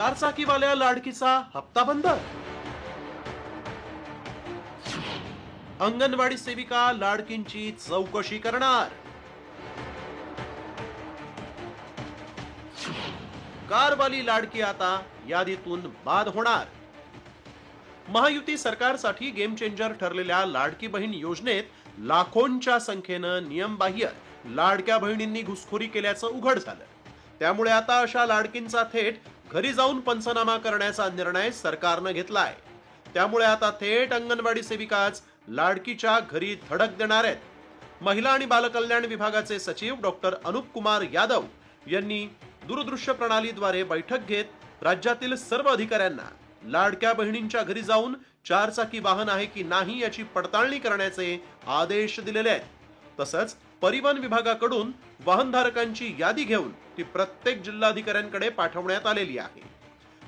चारचाकीवाल्या लाडकीचा हप्ता बंद. अंगणवाडी सेविका लाडकींची चौकशी करणार. कारवाली लाडकी आता यादीतून बाद होणार. महायुती सरकारसाठी गेम चेंजर ठरलेल्या लाडकी बहीण योजनेत लाखोंच्या संख्येनं नियमबाह्य लाडक्या बहिणींनी घुसखोरी केल्याचं उघड झालं. त्यामुळे आता अशा लाडकींचा थेट घरी जाऊन पंचनामा करण्याचा निर्णय सरकारनं घेतलाय. त्यामुळे आता थेट अंगणवाडी सेविकाच लाडकीच्या घरी धडक देणार आहेत. महिला आणि बालकल्याण विभागाचे सचिव डॉक्टर अनुप कुमार यादव यांनी दूरदृश्य प्रणालीद्वारे बैठक घेत राज्यातील सर्व अधिकाऱ्यांना लाडक्या बहिणींच्या घरी जाऊन चारचाकी वाहन आहे की नाही याची पडताळणी करण्याचे आदेश दिलेले आहेत. तसंच परिवहन विभागाकडून वाहनधारकांची यादी घेऊन ती प्रत्येक जिल्हाधिकाऱ्यांकडे पाठवण्यात आलेली आहे.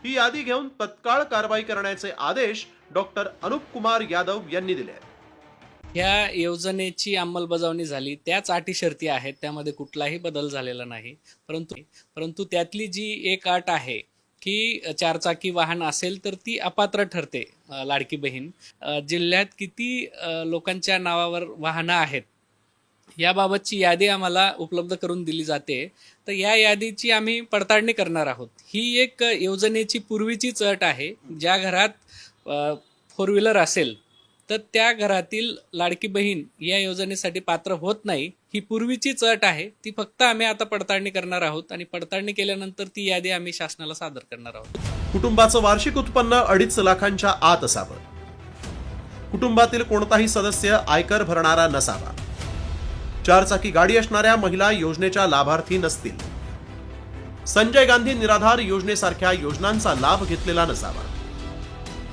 ही यादी घेऊन तत्काळ कारवाई करण्याचे आदेश डॉक्टर अनुप कुमार यादव यांनी दिले आहेत. ह्या योजनेची अंमलबजावणी झाली. त्याच अटी शर्ती आहेत. त्यामध्ये कुठलाही बदल झालेला नाही. परंतु परंतु त्यातली जी एक अट आहे की चारचाकी वाहन असेल तर ती अपात्र ठरते लाडकी बहीण. जिल्ह्यात किती लोकांच्या नावावर वाहनं आहेत याबाबतची यादी आम्हाला उपलब्ध करून दिली जाते. तर या यादीची आम्ही पडताळणी करणार आहोत. ही एक योजनेची पूर्वीचीच अट आहे. ज्या घरात फोर व्हीलर असेल तर त्या घरातील लाडकी बहीण या योजनेसाठी पात्र होत नाही. ही पूर्वीचीच अट आहे. ती फक्त आम्ही आता पडताळणी करणार आहोत आणि पडताळणी केल्यानंतर ती यादी आम्ही शासनाला सादर करणार आहोत. कुटुंबाचं वार्षिक उत्पन्न अडीच लाखांच्या आत असावं कुटुंबातील कोणताही सदस्य आयकर भरणारा नसावा. चारचाकी गाडी असणाऱ्या महिला योजनेच्या लाभार्थी नसतील. संजय गांधी निराधार योजनेसारख्या योजनांचा लाभ घेतलेला नसावा.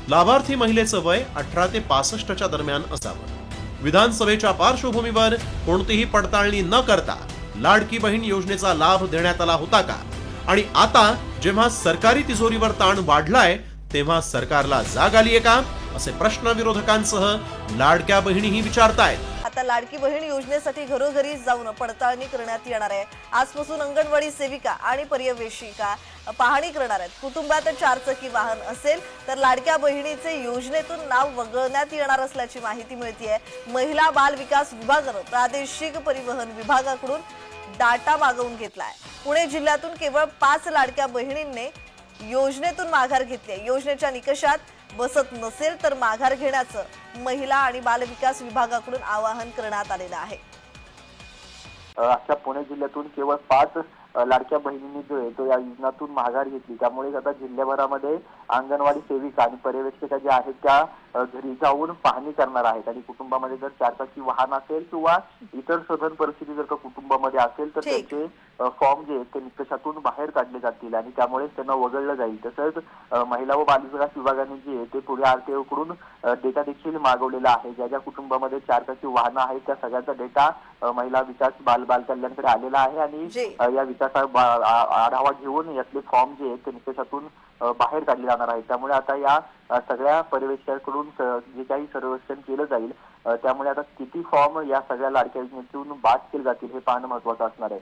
लाभार्थी महिलेचं वय अठरा ते पासष्टच्या दरम्यान असावं. विधानसभेच्या पार्श्वभूमीवर कोणतीही पडताळणी न करता लाडकी बहीण योजनेचा लाभ देण्यात आला होता का? आणि आता जेव्हा सरकारी तिजोरीवर ताण वाढलाय तेव्हा सरकारला जाग आलीये का? असे प्रश्न विरोधकांसह लाडक्या बहिणीही विचारतायत. आता लाडकी बहीण योजनेसाठी घरोघरी जाऊन पडताळणी करण्यात येणार आहे. आजपासून अंगणवाडी सेविका आणि पर्यवेक्षिका पाहणी करणार आहेत. कुटुंबात चारचाकी वाहन असेल तर लाडक्या बहिणीचे योजनेतून नाव वगळण्यात येणार असल्याची माहिती मिळते महिला बाल विकास विभागानं प्रादेशिक परिवहन विभागाकडून डाटा मागवून घेतलाय. पुणे जिल्ह्यातून केवळ पाच लाडक्या बहिणींनी योजनेतून माघार घेतली आहे. योजनेच्या निकषात बसत नसेल तर माघार घेण्याचं महिला आणि बालविकास विभागाकडून आवाहन करण्यात आलेलं आहे अ, अख्ख्या पुणे जिल्ह्यातून केवळ पाच लाडक्या बहिणींनी जो आहे तो या योजनातून माघार घेतली. त्यामुळे आता जिल्ह्याभरामध्ये अंगणवाडी सेविका आणि पर्यवेक्षिका ज्या आहेत त्या घरी जाऊन पाहणी करणार आहेत. आणि कुटुंबामध्ये जर चारचाकी वाहन असेल किंवा इतर सधन परिस्थिती जर का कुटुंबामध्ये असेल तर. त्यांचे फॉर्म जे आहेत ते निकषातून बाहेर काढले जातील आणि त्यामुळे त्यांना वगळलं जाईल. तसंच महिला व बालविकास विभागाने जे आहे ते पुढे आरटीओ कडून डेटा देखील मागवलेला आहे. ज्या ज्या कुटुंबामध्ये चारचाकी वाहनं आहेत त्या सगळ्यांचा डेटा महिला विकास बाल बाल कल्याणकडे आलेला आहे आणि या विकासा आढावा घेऊन यातले फॉर्म जे आहेत ते निकषातून बाहेर काढले जाणार आहेत. त्यामुळे आता या सगळ्या पर्यवेक्षकांकडून जे काही सर्वेक्षण केलं जाईल त्यामुळे आता किती फॉर्म या सगळ्या लाडक्या योजनेतून बाद केले जातील हे पाहणं महत्वाचं असणार आहे.